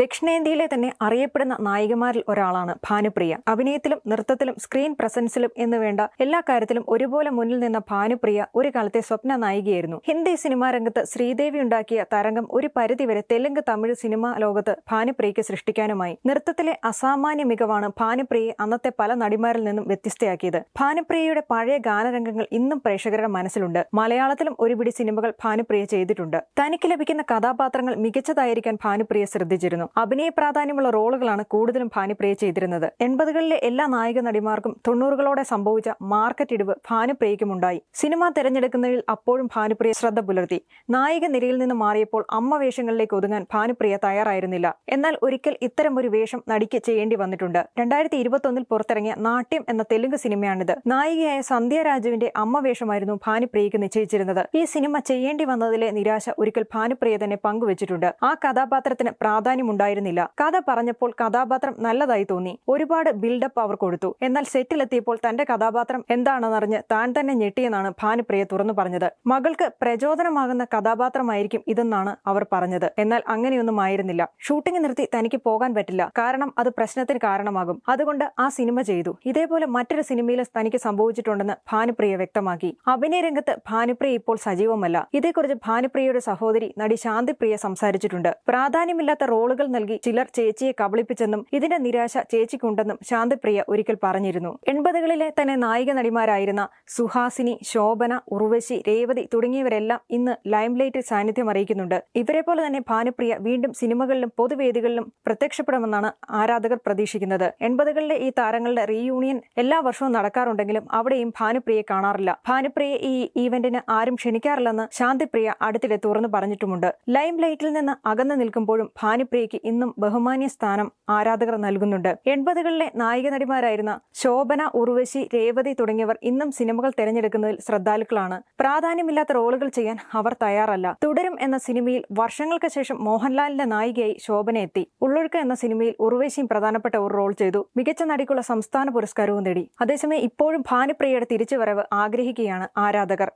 ദക്ഷിണേന്ത്യയിലെ തന്നെ അറിയപ്പെടുന്ന നായികമാരിൽ ഒരാളാണ് ഭാനുപ്രിയ. അഭിനയത്തിലും നൃത്തത്തിലും സ്ക്രീൻ പ്രസൻസിലും എന്ന് വേണ്ട എല്ലാ കാര്യത്തിലും ഒരുപോലെ മുന്നിൽ നിന്ന ഭാനുപ്രിയ ഒരു കാലത്തെ സ്വപ്ന നായികയായിരുന്നു. ഹിന്ദി സിനിമാ രംഗത്ത് ശ്രീദേവി ഉണ്ടാക്കിയ തരംഗം ഒരു പരിധിവരെ തെലുങ്ക് തമിഴ് സിനിമാ ലോകത്ത് ഭാനുപ്രിയയ്ക്ക് സൃഷ്ടിക്കാനുമായി. നൃത്തത്തിലെ അസാമാന്യ മികവാണ് ഭാനുപ്രിയയെ അന്നത്തെ പല നടിമാരിൽ നിന്നും വ്യത്യസ്തയാക്കിയത്. ഭാനുപ്രിയയുടെ പഴയ ഗാനരംഗങ്ങൾ ഇന്നും പ്രേക്ഷകരുടെ മനസ്സിലുണ്ട്. മലയാളത്തിലും ഒരുപിടി സിനിമകൾ ഭാനുപ്രിയ ചെയ്തിട്ടുണ്ട്. തനിക്ക് ലഭിക്കുന്ന കഥാപാത്രങ്ങൾ മികച്ചതായിരിക്കാൻ ഭാനുപ്രിയ ശ്രദ്ധിച്ചിരുന്നു. അഭിനയ പ്രാധാന്യമുള്ള റോളുകളാണ് കൂടുതലും ഭാനുപ്രിയ ചെയ്തിരുന്നത്. എൺപതുകളിലെ എല്ലാ നായിക നടിമാർക്കും തൊണ്ണൂറുകളോടെ സംഭവിച്ച മാർക്കറ്റ് ഇടിവ് ഭാനുപ്രിയയ്ക്കുമുണ്ടായി. സിനിമ തിരഞ്ഞെടുക്കുന്നതിൽ അപ്പോഴും ഭാനുപ്രിയ ശ്രദ്ധ പുലർത്തി. നായിക നിരയിൽ നിന്ന് മാറിയപ്പോൾ അമ്മ വേഷങ്ങളിലേക്ക് ഒതുങ്ങാൻ ഭാനുപ്രിയ തയ്യാറായിരുന്നില്ല. എന്നാൽ ഒരിക്കൽ ഇത്തരം ഒരു വേഷം നടിക്ക് ചെയ്യേണ്ടി വന്നിട്ടുണ്ട്. രണ്ടായിരത്തി ഇരുപത്തൊന്നിൽ പുറത്തിറങ്ങിയ നാട്യം എന്ന തെലുങ്ക് സിനിമയാണിത്. നായികയായ സന്ധ്യ രാജുവിന്റെ അമ്മ വേഷമായിരുന്നു ഭാനുപ്രിയയ്ക്ക് നിശ്ചയിച്ചിരുന്നത്. ഈ സിനിമ ചെയ്യേണ്ടി വന്നതിലെ നിരാശ ഒരിക്കൽ ഭാനുപ്രിയ തന്നെ പങ്കുവച്ചിട്ടുണ്ട്. ആ കഥാപാത്രത്തിന് പ്രാധാന്യമുണ്ടായിരുന്നില്ല കഥ പറഞ്ഞപ്പോൾ കഥാപാത്രം നല്ലതായി തോന്നി. ഒരുപാട് ബിൽഡപ്പ് അവർ കൊടുത്തു. എന്നാൽ സെറ്റിലെത്തിയപ്പോൾ തന്റെ കഥാപാത്രം എന്താണെന്നറിഞ്ഞ് താൻ തന്നെ ഞെട്ടിയെന്നാണ് ഭാനുപ്രിയ തുറന്നു പറഞ്ഞത്. മകൾക്ക് പ്രചോദനമാകുന്ന കഥാപാത്രമായിരിക്കും ഇതെന്നാണ് അവർ പറഞ്ഞത്. എന്നാൽ അങ്ങനെയൊന്നും ആയിരുന്നില്ല. ഷൂട്ടിംഗ് നിർത്തി തനിക്ക് പോകാൻ പറ്റില്ല. കാരണം അത് പ്രശ്നത്തിന് കാരണമാകും. അതുകൊണ്ട് ആ സിനിമ ചെയ്തു. ഇതേപോലെ മറ്റൊരു സിനിമയിൽ തനിക്ക് സംഭവിച്ചിട്ടുണ്ടെന്ന് ഭാനുപ്രിയ വ്യക്തമാക്കി. അഭിനയ രംഗത്ത് ഭാനുപ്രിയ ഇപ്പോൾ സജീവമല്ല. ഇതേക്കുറിച്ച് ഭാനുപ്രിയയുടെ സഹോദരി നടി ശാന്തിപ്രിയ സംസാരിച്ചിട്ടുണ്ട്. പ്രാധാന്യമില്ലാത്ത റോളുകൾ നൽകി ചിലർ ചേച്ചിയെ കബളിപ്പിച്ചെന്നും ഇതിന്റെ നിരാശ ചേച്ചിക്കുണ്ടെന്നും ശാന്തിപ്രിയ ഒരിക്കൽ പറഞ്ഞിരുന്നു. എൺപതുകളിലെ തന്നെ നായിക നടിമാരായിരുന്ന സുഹാസിനി ശോഭന ഉർവശി രേവതി തുടങ്ങിയവരെല്ലാം ഇന്ന് ലൈംലൈറ്റിൽ സാന്നിധ്യം അറിയിക്കുന്നുണ്ട്. ഇവരെ പോലെ തന്നെ ഭാനുപ്രിയ വീണ്ടും സിനിമകളിലും പൊതുവേദികളിലും പ്രത്യക്ഷപ്പെടുമെന്നാണ് ആരാധകർ പ്രതീക്ഷിക്കുന്നത്. എൺപതുകളിലെ ഈ താരങ്ങളുടെ റീയൂണിയൻ എല്ലാ വർഷവും നടക്കാറുണ്ടെങ്കിലും അവിടെയും ഭാനുപ്രിയെ കാണാറില്ല. ഭാനുപ്രിയെ ഈ ഈവന്റിന് ആരും ക്ഷണിക്കാറില്ലെന്ന് ശാന്തിപ്രിയ അടുത്തിടെ തുറന്നു പറഞ്ഞിട്ടുമുണ്ട്. ലൈംലൈറ്റിൽ നിന്ന് അകന്നു നിൽക്കുമ്പോഴും ഭാനുപ്രിയയ്ക്ക് ഇന്നും ബഹുമാന്യ സ്ഥാനം ആരാധകർ നൽകുന്നുണ്ട്. എൺപതുകളിലെ നായിക നടിമാരായിരുന്ന ശോഭന ഉർവശി രേവതി തുടങ്ങിയവർ ഇന്നും സിനിമകൾ തെരഞ്ഞെടുക്കുന്നതിൽ ശ്രദ്ധാലുക്കളാണ്. പ്രാധാന്യമില്ലാത്ത റോളുകൾ ചെയ്യാൻ അവർ തയ്യാറല്ല. തുടരും എന്ന സിനിമയിൽ വർഷങ്ങൾക്ക് ശേഷം മോഹൻലാലിന്റെ നായികയായി ശോഭന എത്തി. ഉള്ളൊഴുക്ക് എന്ന സിനിമയിൽ ഉർവശിയും പ്രധാനപ്പെട്ട ഒരു റോൾ ചെയ്തു. മികച്ച നടിക്കുള്ള സംസ്ഥാന പുരസ്കാരവും നേടി. അതേസമയം ഇപ്പോഴും ഭാനുപ്രിയയുടെ തിരിച്ചുവരവ് ആഗ്രഹിക്കുകയാണ് ആരാധകർ.